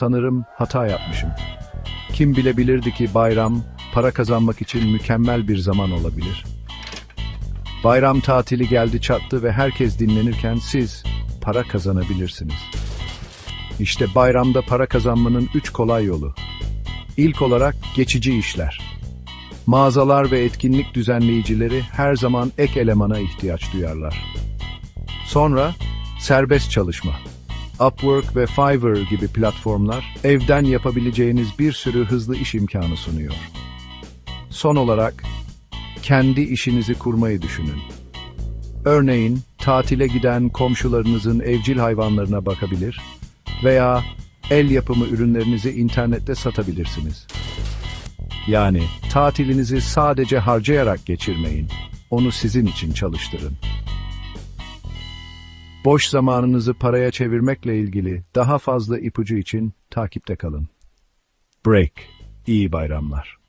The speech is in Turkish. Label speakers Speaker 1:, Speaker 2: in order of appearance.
Speaker 1: Sanırım hata yapmışım. Kim bilebilirdi ki bayram para kazanmak için mükemmel bir zaman olabilir. Bayram tatili geldi çattı ve herkes dinlenirken siz para kazanabilirsiniz. İşte bayramda para kazanmanın üç kolay yolu. İlk olarak geçici işler. Mağazalar ve etkinlik düzenleyicileri her zaman ek elemana ihtiyaç duyarlar. Sonra serbest çalışma. Upwork ve Fiverr gibi platformlar evden yapabileceğiniz bir sürü hızlı iş imkanı sunuyor. Son olarak kendi işinizi kurmayı düşünün. Örneğin tatile giden komşularınızın evcil hayvanlarına bakabilir veya el yapımı ürünlerinizi internette satabilirsiniz. Yani tatilinizi sadece harcayarak geçirmeyin, onu sizin için çalıştırın. Boş zamanınızı paraya çevirmekle ilgili daha fazla ipucu için takipte kalın. Break. İyi bayramlar.